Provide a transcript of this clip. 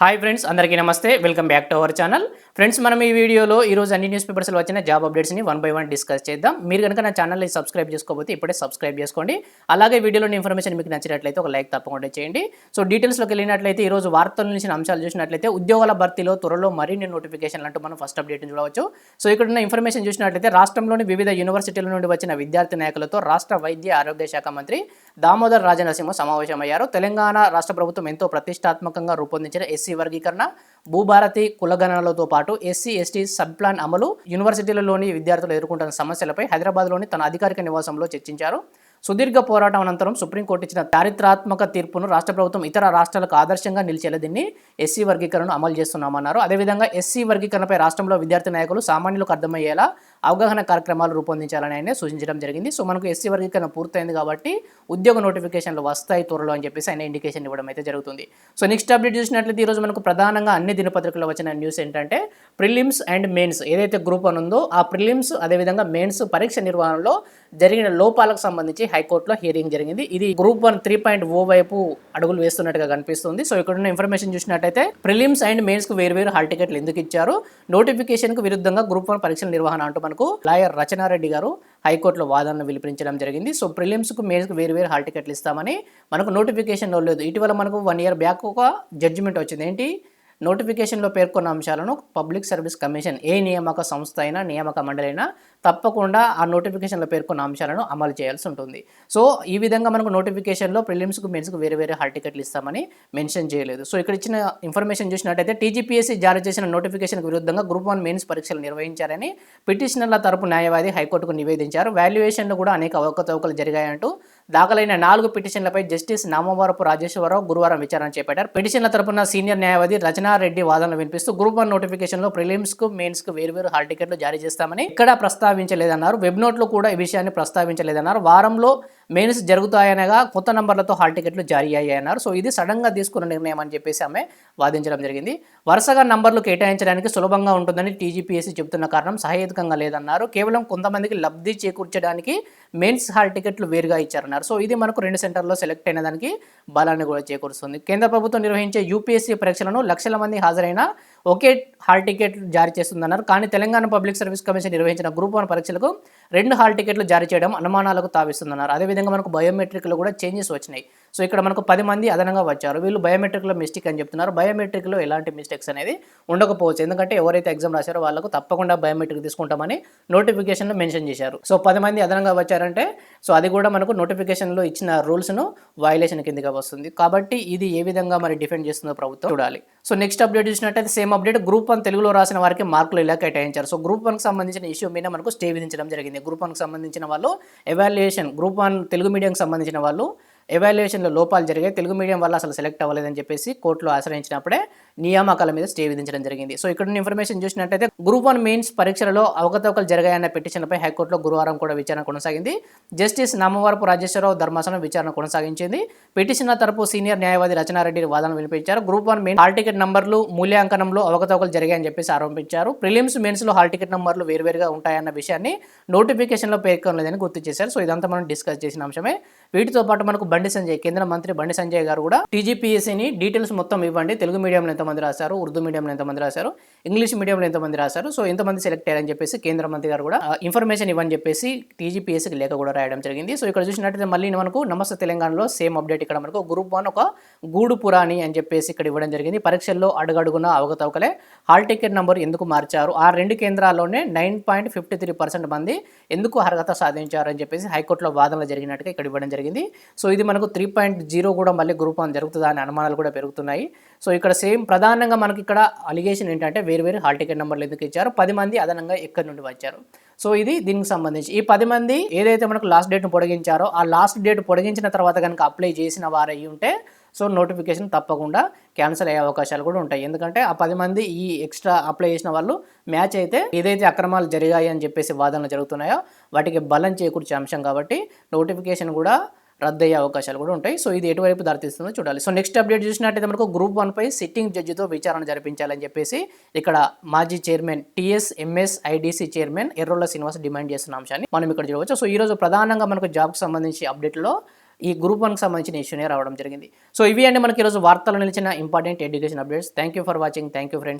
Hi friends అందరికీ నమస్తే. Welcome back to our channel friends మనం ఈ వీడియోలో ఈ రోజు అన్ని న్యూస్ పేపర్స్లో వచ్చిన జాబ్ అప్డేట్స్ని వన్ బై వన్ డిస్కస్ చేద్దాం. మీరు కనుక నా ఛానల్ని సబ్స్క్రైబ్ చేసుకోకపోతే ఇప్పుడే సబ్స్క్రైబ్ చేసుకోండి. అలాగే వీడియోలోని ఇన్ఫర్మేషన్ మీకు నచ్చినట్లయితే ఒక లైక్ తప్పకుండా చేయండి. సో డీటెయిల్స్లోకి వెళ్ళినట్లయితే ఈ రోజు వార్తల నుంచి అంశాలు చూసినట్లయితే ఉద్యోగాల భర్తీలో త్వరలో మరిన్ని నోటిఫికేషన్లు అంటూ మనం ఫస్ట్ అప్డేట్ని చూడవచ్చు. సో ఇక్కడ ఉన్న ఇన్ఫర్మేషన్ చూసినట్లయితే రాష్ట్రంలోని వివిధ యూనివర్సిటీల నుండి వచ్చిన విద్యార్థి నాయకులతో రాష్ట్ర వైద్య ఆరోగ్య శాఖ మంత్రి దామోదర్ రాజనరసింహ సమావేశమయ్యారు. తెలంగాణ రాష్ట్ర ప్రభుత్వం ఎంతో ప్రతిష్టాత్మకంగా రూపొందించిన ఎస్ ఎస్సీ వర్గీకరణ భూభారతి కులగణనలతో పాటు ఎస్సీ ఎస్టీ సబ్ ప్లాన్ అమలు యూనివర్సిటీలలోని విద్యార్థులు ఎదుర్కొంటున్న సమస్యలపై హైదరాబాద్లోని తన అధికారిక నివాసంలో చర్చించారు. సుదీర్ఘ పోరాటం అనంతరం సుప్రీంకోర్టు ఇచ్చిన చారిత్రాత్మక తీర్పును రాష్ట్ర ప్రభుత్వం ఇతర రాష్ట్రాలకు ఆదర్శంగా నిలిచేలా దీన్ని ఎస్సీ వర్గీకరణను అమలు చేస్తున్నామన్నారు. అదేవిధంగా ఎస్సీ వర్గీకరణపై రాష్ట్రంలో విద్యార్థి నాయకులు సామాన్యులకు అర్థమయ్యేలా అవగాహన కార్యక్రమాలు రూపొందించాలని ఆయన సూచించడం జరిగింది. సో మనకు ఎస్సీ వర్గీకరణ పూర్తయింది కాబట్టి ఉద్యోగ నోటిఫికేషన్లు వస్తాయి త్వరలో అని చెప్పేసి ఆయన ఇండికేషన్ ఇవ్వడం అయితే జరుగుతుంది. సో నెక్స్ట్ అప్డేట్ చూసినట్లయితే ఈరోజు మనకు ప్రధానంగా అన్ని దినపత్రికల్లో వచ్చిన న్యూస్ ఏంటంటే ప్రిలిమ్స్ అండ్ మెయిన్స్ ఏదైతే గ్రూప్ అని ఉందో ఆ ప్రిలిమ్స్ అదేవిధంగా మెయిన్స్ పరీక్ష నిర్వహణలో జరిగిన లోపాలకు సంబంధించి హైకోర్టులో హియరింగ్ జరిగింది. ఇది group one three point O వైపు అడుగులు వేస్తున్నట్టుగా కనిపిస్తుంది. సో ఇక్కడ ఉన్న ఇన్ఫర్మేషన్ చూసినట్టయితే ప్రిలిమ్స్ అండ్ మెయిన్స్కు వేరు హాల్ టికెట్లు ఎందుకు ఇచ్చారు? నోటిఫికేషన్కు విరుద్ధంగా గ్రూప్ వన్ పరీక్షల నిర్వహణ అంటూ మనకు లాయర్ రచనారెడ్డి గారు హైకోర్టులో వాదనలు విలిపించడం జరిగింది. సో ప్రిలిమ్స్ మెయిన్స్కు వేరు వేరు హాల్ టికెట్లు ఇస్తామని మనకు నోటిఫికేషన్ లేదు ఇటీవల మనకు వన్ ఇయర్ బ్యాక్ ఒక జడ్జిమెంట్ వచ్చింది. ఏంటి? నోటిఫికేషన్లో పేర్కొన్న అంశాలను పబ్లిక్ సర్వీస్ కమిషన్ ఏ నియామక సంస్థ అయినా నియామక మండలి అయినా తప్పకుండా ఆ నోటిఫికేషన్లో పేర్కొన్న అంశాలను అమలు చేయాల్సి ఉంటుంది. సో ఈ విధంగా మనకు నోటిఫికేషన్లో ప్రిలిమ్స్కు మెయిన్స్కు వేరే వేరే హాల్ టికెట్లు ఇస్తామని మెన్షన్ చేయలేదు. సో ఇక్కడ ఇచ్చిన ఇన్ఫర్మేషన్ చూసినట్టయితే టీజీపీఎస్సీ జారీ చేసిన నోటిఫికేషన్కు విరుద్ధంగా గ్రూప్ వన్ మెయిన్స్ పరీక్షలు నిర్వహించారని పిటిషనర్ల తరపు న్యాయవాది హైకోర్టుకు నివేదించారు. వాల్యుయేషన్లో కూడా అనేక అవకతవకలు జరిగాయంటూ దాఖలైన నాలుగు పిటిషన్లపై జస్టిస్ నామవరపు రాజేశ్వరరావు గురువారం విచారణ చేపట్టారు. పిటిషన్ల తరపున సీనియర్ న్యాయవాది రచనారెడ్డి వాదనలు వినిపిస్తూ గ్రూప్ వన్ నోటిఫికేషన్లో ప్రిలిమ్స్కు మెయిన్స్కు వేర్వేరు వేరువేరు హాల్ టికెట్లు జారీ చేస్తామని ఇక్కడ ప్రస్తావించలేదన్నారు. వెబ్ నోట్లో కూడా ఈ విషయాన్ని ప్రస్తావించలేదన్నారు. వారంలో మెయిన్స్ జరుగుతాయనగా కొత్త నంబర్లతో హాల్ టికెట్లు జారీ అయ్యాయన్నారు. సో ఇది సడన్గా తీసుకున్న నిర్ణయం అని చెప్పేసి ఆమె వాదించడం జరిగింది. వరుసగా నంబర్లు కేటాయించడానికి సులభంగా ఉంటుందని టీజీపీఎస్సీ చెబుతున్న కారణం సహేతుకంగా లేదన్నారు. కేవలం కొంతమందికి లబ్ధి చేకూర్చడానికి మెయిన్స్ హాల్ టికెట్లు వేరుగా ఇచ్చారన్నారు. సో ఇది మనకు రెండు సెంటర్లో సెలెక్ట్ అయిన దానికి బలాన్ని కూడా చేకూరుస్తుంది. కేంద్ర ప్రభుత్వం నిర్వహించే యూపీఎస్సీ పరీక్షలను లక్షల మంది హాజరైన ఒకే హాల్ టికెట్ జారీ చేస్తుందన్నారు. కానీ తెలంగాణ పబ్లిక్ సర్వీస్ కమిషన్ నిర్వహించిన గ్రూప్ వన్ పరీక్షలకు రెండు హాల్ టికెట్లు జారీ చేయడం అనుమానాలకు తావిస్తుందన్నారు. అదేవిధంగా మనకు బయోమెట్రిక్లో కూడా చేంజెస్ వచ్చినాయి. సో ఇక్కడ మనకు పది మంది అదనంగా వచ్చారు. వీళ్ళు బయోమెట్రిక్లో మిస్టేక్ అని చెప్తున్నారు. బయోమెట్రిక్లో ఎలాంటి మిస్టేక్స్ అనేది ఉండకపోవచ్చు. ఎందుకంటే ఎవరైతే ఎగ్జామ్ రాశారో వాళ్ళకు తప్పకుండా బయోమెట్రిక్ తీసుకుంటామని నోటిఫికేషన్లో మెన్షన్ చేశారు. సో పది మంది అదనంగా వచ్చారంటే సో అది కూడా మనకు నోటిఫికేషన్లో ఇచ్చిన రూల్స్ను వైలేషన్ కిందగా వస్తుంది. కాబట్టి ఇది ఏ విధంగా మరి డిఫెండ్ చేస్తుందో ప్రభుత్వం చూడాలి. సో నెక్స్ట్ అప్డేట్ చూసినట్టయితే సేమ్ అప్డేట్ గ్రూప్ వన్ తెలుగులో రాసిన వారికి మార్కులు ఇలా కేటాయించారు. సో గ్రూప్ వన్కి సంబంధించిన ఇష్యూ మీద మనకు స్టే విధించడం జరిగింది. గ్రూప్ వన్కి సంబంధించిన వాళ్ళు ఎవాల్యుయేషన్ గ్రూప్ వన్ తెలుగు మీడియంకి సంబంధించిన వాళ్ళు ఎవాల్యుయేషన్లో లోపాలు జరిగాయి. తెలుగు మీడియం వల్ల అసలు సెలెక్ట్ అవ్వలేదని చెప్పేసి కోర్టులో ఆశ్రయించినప్పుడే నియామకాల మీద స్టే విధించడం జరిగింది. సో ఇక్కడ ఉన్న ఇన్ఫర్మేషన్ చూసినట్టయితే గ్రూప్ వన్ మెయిన్స్ పరీక్షలలో అవకతవకలు జరిగాయన్న పిటిషన్పై హైకోర్టులో గురువారం కూడా విచారణ కొనసాగింది. జస్టిస్ నామవరపు రాజేశ్వరరావు ధర్మాసనం విచారణ కొనసాగించింది. పిటిషనర్ తరపు సీనియర్ న్యాయవాది రచనారెడ్డి వాదన వినిపించారు. Group one main hall ticket నంబర్లు మూల్యాంకనంలో అవకతవకలు జరిగాయని చెప్పేసి ఆరోపించారు. ప్రిలిమ్స్ మెయిన్స్లో హాల్ టికెట్ నంబర్లు వేరువేరుగా ఉంటాయన్న విషయాన్ని నోటిఫికేషన్లో పేర్కొనలేదని గుర్తు చేశారు. సో ఇదంతా మనం డిస్కస్ చేసిన అంశమే. వీటితో పాటు మనకు బండి సంజయ్ కేంద్ర మంత్రి బండి సంజయ్ గారు కూడా టీజీపీఎస్సీని డీటెయిల్స్ మొత్తం ఇవ్వండి. తెలుగు మీడియంలో ఎంతమంది రాశారు? ఉర్దూ మీడియంలో ఎంతమంది రాశారు? ఇంగ్లీష్ మీడియంలో ఎంతమంది రాశారు? సో ఎంతమంది సెలెక్ట్ అయ్యారని చెప్పేసి కేంద్ర మంత్రి గారు కూడా ఇన్ఫర్మేషన్ ఇవ్వని చెప్పేసి టీజీపీఎస్సీకి లేఖ కూడా రాయడం జరిగింది. సో ఇక్కడ చూసినట్టయితే మళ్ళీ మనకు నమస్తే తెలంగాణలో సేమ్ అప్డేట్ ఇక్కడ మనకు గ్రూప్ వన్ ఒక గూడు పురాణి అని చెప్పేసి ఇక్కడ ఇవ్వడం జరిగింది. పరీక్షల్లో అడుగడుగున అవకతవకలే. హాల్ టికెట్ నంబర్ ఎందుకు మార్చారు? ఆ రెండు కేంద్రాల్లోనే nine point fifty three percent మంది ఎందుకు అర్హత సాధించారు అని చెప్పేసి హైకోర్టులో వాదనలు జరిగినట్టుగా ఇక్కడ ఇవ్వడం జరిగింది. సో ఇది మనకు త్రీ పాయింట్ జీరో కూడా మళ్ళీ గ్రూప్ వన్ జరుగుతుందా అనే అనుమానాలు కూడా పెరుగుతున్నాయి. సో ఇక్కడ సేమ్ ప్రధానంగా మనకి ఇక్కడ అలిగేషన్ ఏంటంటే వేరు వేరు హాల్ టికెట్ నెంబర్లు ఎందుకు ఇచ్చారు? పది మంది అదనంగా ఎక్కడి నుండి వచ్చారు? సో ఇది దీనికి సంబంధించి. ఈ పది మంది ఏదైతే మనకు లాస్ట్ డేట్ను పొడిగించారో ఆ లాస్ట్ డేట్ పొడిగించిన తర్వాత కనుక అప్లై చేసిన వారు ఉంటే సో నోటిఫికేషన్ తప్పకుండా క్యాన్సిల్ అయ్యే అవకాశాలు కూడా ఉంటాయి. ఎందుకంటే ఆ పది మంది ఈ ఎక్స్ట్రా అప్లై చేసిన వాళ్ళు మ్యాచ్ అయితే ఏదైతే అక్రమాలు జరిగాయి అని చెప్పేసి వాదనలు జరుగుతున్నాయో వాటికి బలం చేకూర్చే అంశం కాబట్టి నోటిఫికేషన్ కూడా రద్దయ్యే అవకాశాలు కూడా ఉంటాయి. సో ఇది ఎటువైపు దారితీస్తుందో చూడాలి. సో నెక్స్ట్ అప్డేట్ చూసినట్టయితే మనకు గ్రూప్ వన్పై సిట్టింగ్ జడ్జితో విచారణ జరిపించాలని చెప్పేసి ఇక్కడ మాజీ chairman TS MS IDC chairman Errolla Srinivas demand చేస్తున్న అంశాన్ని మనం ఇక్కడ చూడవచ్చు. సో ఈ రోజు ప్రధానంగా మనకు జాబ్కి సంబంధించి అప్డేట్లో ఈ గ్రూప్ వన్కి సంబంధించిన ఇష్యూనే రావడం జరిగింది. సో ఇవి అండి మనకి ఈరోజు వార్తలు నిలిచిన important education updates. Thank you for watching. Thank you friends.